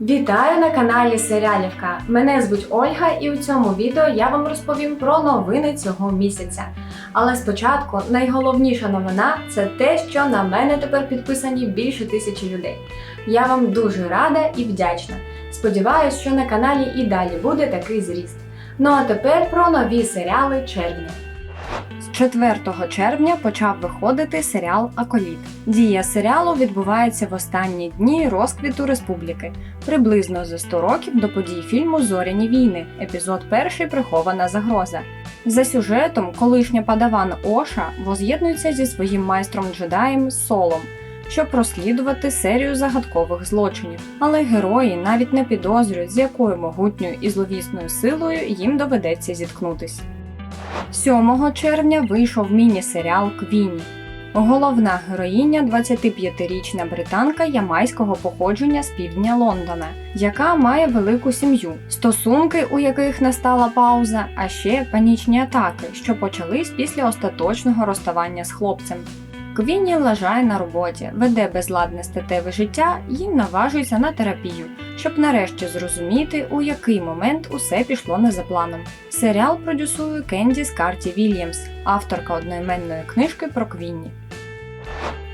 Вітаю на каналі Серіалівка. Мене звуть Ольга, і у цьому відео я вам розповім про новини цього місяця. Але спочатку найголовніша новина це те, що на мене тепер підписані більше тисячі людей. Я вам дуже рада і вдячна. Сподіваюсь, що на каналі і далі буде такий зріст. Ну а тепер про нові серіали червня. З 4 червня почав виходити серіал Аколіт. Дія серіалу відбувається в останні дні розквіту республіки, приблизно за 100 років до подій фільму Зоряні війни, епізод перший Прихована загроза. За сюжетом, колишня падаван Оша воз'єднується зі своїм майстром джедаєм Солом, щоб розслідувати серію загадкових злочинів. Але герої навіть не підозрюють, з якою могутньою і зловісною силою їм доведеться зіткнутись. 7 червня вийшов міні-серіал Квіні. Головна героїня 25-річна британка ямайського походження з півдня Лондона, яка має велику сім'ю, стосунки, у яких настала пауза, а ще панічні атаки, що почались після остаточного розставання з хлопцем. Квіні лежає на роботі, веде безладне статеве життя і наважується на терапію, щоб нарешті зрозуміти, у який момент усе пішло не за планом. Серіал продюсує Кендіс Карті Вільямс, авторка одноіменної книжки про Квінні.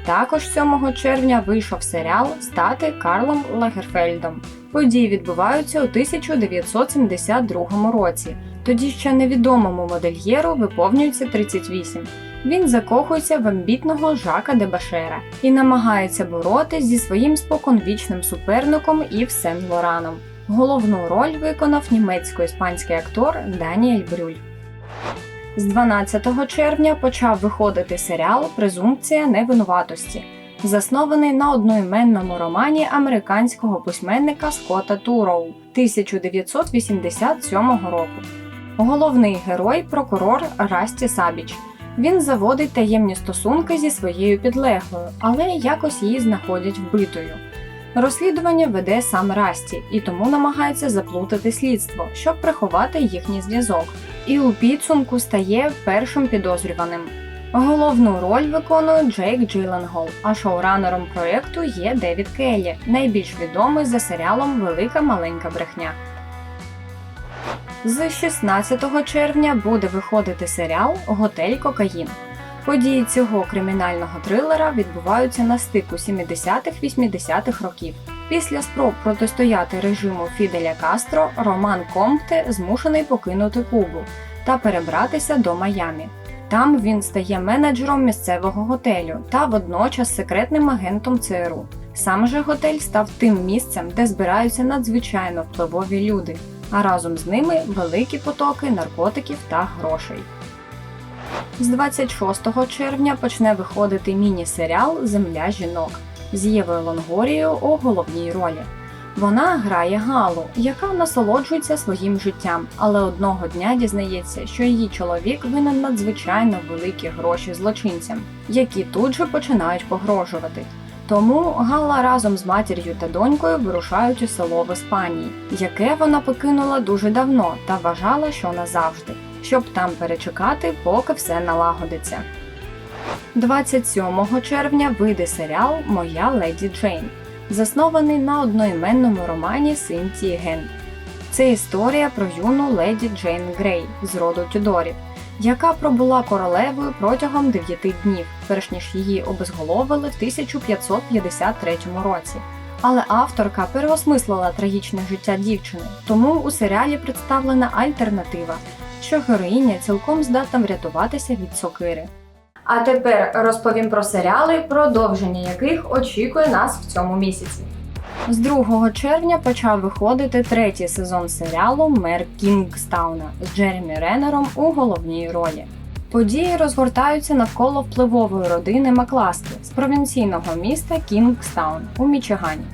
Також 7 червня вийшов серіал Стати Карлом Лагерфельдом. Події відбуваються у 1972 році. Тоді ще невідомому модельєру виповнюється 38. Він закохується в амбітного Жака Дебашера і намагається боротись зі своїм споконвічним суперником Ів Сен Лораном. Головну роль виконав німецько-іспанський актор Даніель Брюль. З 12 червня почав виходити серіал Презумпція невинуватості, заснований на одноіменному романі американського письменника Скотта Туроу 1987 року. Головний герой прокурор Расті Сабіч. Він заводить таємні стосунки зі своєю підлеглою, але якось її знаходять вбитою. Розслідування веде сам Расті і тому намагається заплутати слідство, щоб приховати їхній зв'язок. І у підсумку стає першим підозрюваним. Головну роль виконує Джейк Джилленгол, а шоуранером проєкту є Девід Келлі, найбільш відомий за серіалом Велика маленька брехня. З 16 червня буде виходити серіал Готель Кокаїн. Події цього кримінального трилера відбуваються на стику 70-х-80-х років. Після спроб протистояти режиму Фіделя Кастро Роман Компте змушений покинути Кубу та перебратися до Майамі. Там він стає менеджером місцевого готелю та водночас секретним агентом ЦРУ. Сам же готель став тим місцем, де збираються надзвичайно впливові люди, а разом з ними великі потоки наркотиків та грошей. З 26 червня почне виходити міні-серіал Земля жінок з Євою Лонгорією у головній ролі. Вона грає Галу, яка насолоджується своїм життям, але одного дня дізнається, що її чоловік винен надзвичайно великі гроші злочинцям, які тут же починають погрожувати. Тому Галла разом з матір'ю та донькою вирушають у село в Іспанії, яке вона покинула дуже давно та вважала, що назавжди, щоб там перечекати, поки все налагодиться. 27 червня вийде серіал Моя леді Джейн, заснований на одноіменному романі Синтії Ген. Це історія про юну леді Джейн Грей з роду Тюдорів, яка пробула королевою протягом 9 днів, перш ніж її обезголовили в 1553 році. Але авторка переосмислила трагічне життя дівчини, тому у серіалі представлена альтернатива, що героїня цілком здатна врятуватися від сокири. А тепер розповім про серіали, продовження яких очікує нас в цьому місяці. З 2 червня почав виходити третій сезон серіалу Мер Кінгстауна з Джеремі Реннером у головній ролі. Події розгортаються навколо впливової родини Макласки з провінційного міста Кінгстаун у Мічигані,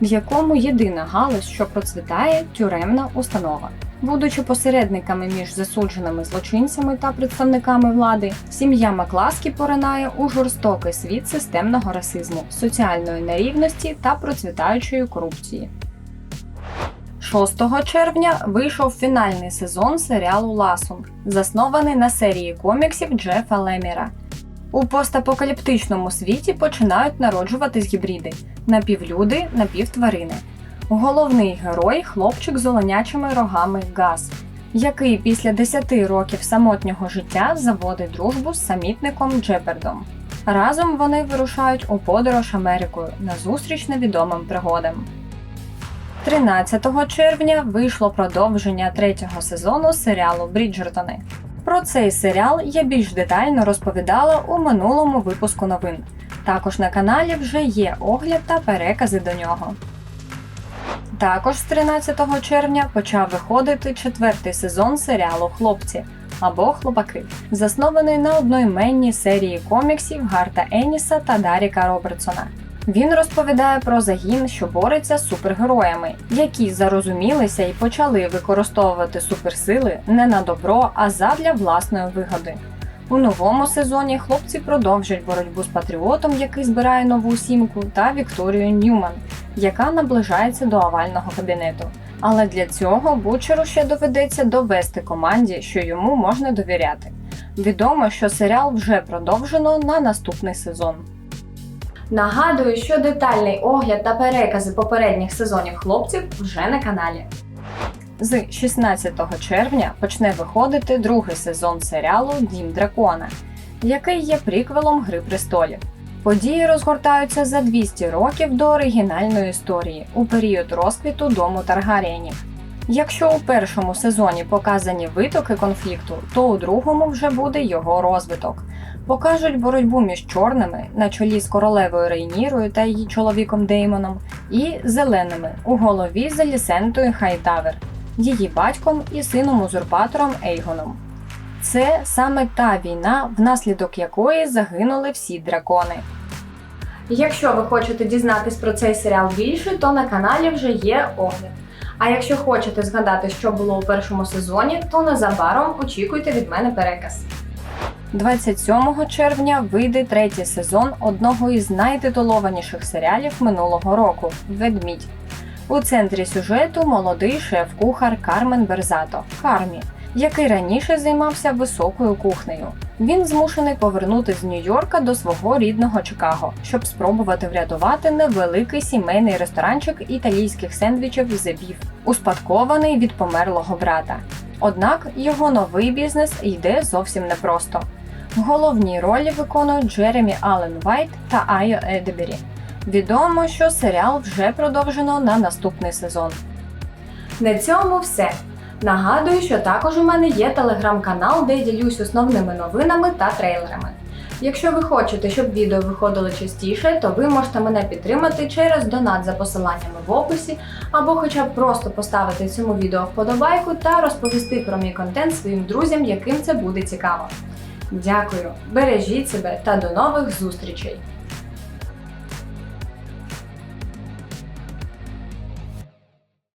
в якому єдина галузь, що процвітає тюремна установа. Будучи посередниками між засудженими злочинцями та представниками влади, сім'я Макласки поринає у жорстокий світ системного расизму, соціальної нерівності та процвітаючої корупції. 6 червня вийшов фінальний сезон серіалу Ласунг, заснований на серії коміксів Джефа Леміра. У постапокаліптичному світі починають народжуватись гібриди напівлюди, напівтварини. Головний герой хлопчик з оленячими рогами Газ, який після 10 років самотнього життя заводить дружбу з самітником Джепердом. Разом вони вирушають у подорож Америкою на зустріч невідомим пригодам. 13 червня вийшло продовження третього сезону серіалу Бріджертони. Про цей серіал я більш детально розповідала у минулому випуску новин. Також на каналі вже є огляд та перекази до нього. Також з 13 червня почав виходити четвертий сезон серіалу Хлопці або Хлопаки, заснований на одноіменній серії коміксів Гарта Еніса та Даріка Робертсона. Він розповідає про загін, що бореться з супергероями, які зарозумілися і почали використовувати суперсили не на добро, а задля власної вигоди. У новому сезоні хлопці продовжують боротьбу з патріотом, який збирає нову сімку, та Вікторією Ньюман, яка наближається до овального кабінету. Але для цього Бучеру ще доведеться довести команді, що йому можна довіряти. Відомо, що серіал вже продовжено на наступний сезон. Нагадую, що детальний огляд та перекази попередніх сезонів хлопців вже на каналі. З 16 червня почне виходити другий сезон серіалу Дім Дракона, який є приквелом Гри престолів. Події розгортаються за 200 років до оригінальної історії у період розквіту дому Таргарієнів. Якщо у першому сезоні показані витоки конфлікту, то у другому вже буде його розвиток. Покажуть боротьбу між чорними на чолі з королевою Рейнірою та її чоловіком Деймоном, і зеленими у голові з Елісентою Хайтавер, її батьком і сином узурпатором Ейгоном. Це саме та війна, внаслідок якої загинули всі дракони. Якщо ви хочете дізнатись про цей серіал більше, то на каналі вже є огляд. А якщо хочете згадати, що було у першому сезоні, то незабаром очікуйте від мене переказ. 27 червня вийде третій сезон одного із найтитулованіших серіалів минулого року Ведмідь. У центрі сюжету молодий шеф-кухар Кармен Берзато Кармі, який раніше займався високою кухнею. Він змушений повернути з Нью-Йорка до свого рідного Чикаго, щоб спробувати врятувати невеликий сімейний ресторанчик італійських сендвічів з Beef, успадкований від померлого брата. Однак його новий бізнес йде зовсім непросто. Головні ролі виконують Джеремі Аллен Вайт та Айо Едебері. Відомо, що серіал вже продовжено на наступний сезон. На цьому все. Нагадую, що також у мене є телеграм-канал, де я ділюсь основними новинами та трейлерами. Якщо ви хочете, щоб відео виходили частіше, то ви можете мене підтримати через донат за посиланнями в описі, або хоча б просто поставити цьому відео вподобайку та розповісти про мій контент своїм друзям, яким це буде цікаво. Дякую, бережіть себе та до нових зустрічей!